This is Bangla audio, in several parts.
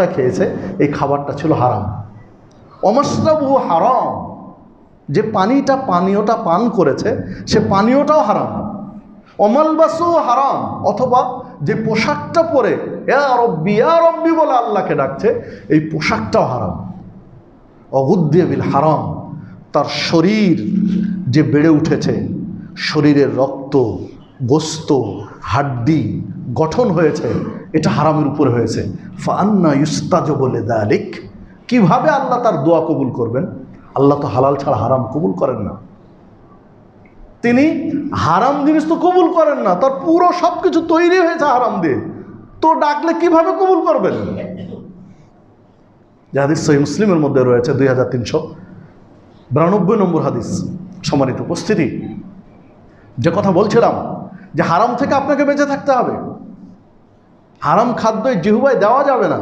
খাবারটা খেয়েছে, এই খাবারটা ছিল হারাম। অমসরাবু হারাম। যে পানিটা পানীয়টা পান করেছে, সে পানীয়টাও হারাম। অমালবাসু হারাম, অথবা যে পোশাকটা পরে এ রব্বি এ বলে আল্লাহকে ডাকছে, এই পোশাকটাও হারাম। অগুদ্দেবিল হারাম। তার শরীর যে বেড়ে উঠেছে, শরীরের রক্ত গোস্ত, হাড্ডি গঠন হয়েছে, এটা হারামের উপরে হয়েছে। ফান্না ইস্তাজ বলে দালিক। কীভাবে আল্লাহ তার দোয়া কবুল করবেন? আল্লাহ তো হালাল ছাড়া হারাম কবুল করেন না। তিনি হারাম জিনিস তো কবুল করেন না, তার পুরো সব কিছু তৈরি হয়েছে হারাম দিয়ে। তো ডাকলে কীভাবে কবুল করবেন? হাদিস সহি মুসলিমের মধ্যে রয়েছে দুই হাজার তিনশো। বিরানব্বই নম্বর হাদিস, সম্মানিত উপস্থিতি। যে কথা বলছিলাম যে হারাম থেকে আপনাকে বেঁচে থাকতে হবে। হারাম খাদ্য জিহুবায় দেওয়া যাবে না।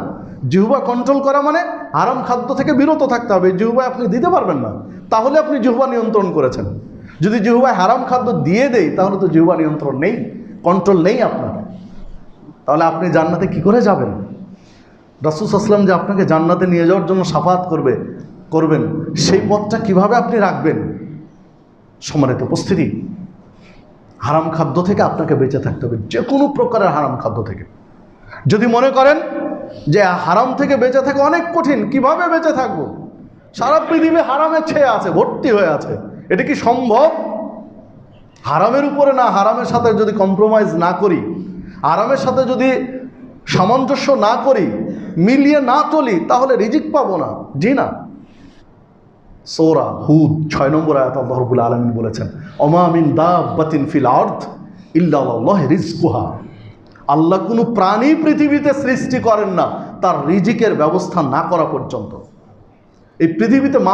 জিহুবা কন্ট্রোল করা মানে হারাম খাদ্য থেকে বিরত থাকতে হবে। জিহুবায় আপনি দিতে পারবেন না। তাহলে আপনি জিহুবা নিয়ন্ত্রণ করেছেন। যদি জিহুবায় হারাম খাদ্য দিয়ে দেয় তাহলে তো জিহুবা নিয়ন্ত্রণ নেই কন্ট্রোল নেই আপনার। তাহলে আপনি জান্নাতে কি করে যাবেন? রাসুস আসলাম যে আপনাকে জান্নাতে নিয়ে যাওয়ার জন্য সাফাত করবে, করবেন, সেই পথটা কীভাবে আপনি রাখবেন? সমানিত উপস্থিতি হারাম খাদ্য থেকে আপনাকে বেঁচে থাকতে হবে, যে কোনো প্রকারের হারাম খাদ্য থেকে। যদি মনে করেন যে হারাম থেকে বেঁচে থাকা অনেক কঠিন, কীভাবে বেঁচে থাকব? সারা পৃথিবী হারামের ছেয়ে আছে, ভর্তি হয়ে আছে। এটা কি সম্ভব? হারামের উপরে না, হারামের সাথে যদি কম্প্রোমাইজ না করি, হারামের সাথে যদি সামঞ্জস্য না করি, মিলিয়ে না চলি, তাহলে রিজিক পাবো না। জি না। সৌরা হুদ, ছয় নম্বর আয়াত আল্লাহ রবুল আলমিন বলেছেন অমামিন দা বাতিন ফিল আর্থ ইল্লাহ রিজকুহা আল্লাহ কোনো প্রাণী পৃথিবীতে সৃষ্টি করেন না, তার রিজিকের ব্যবস্থা না করা পর্যন্ত। এই পৃথিবীতে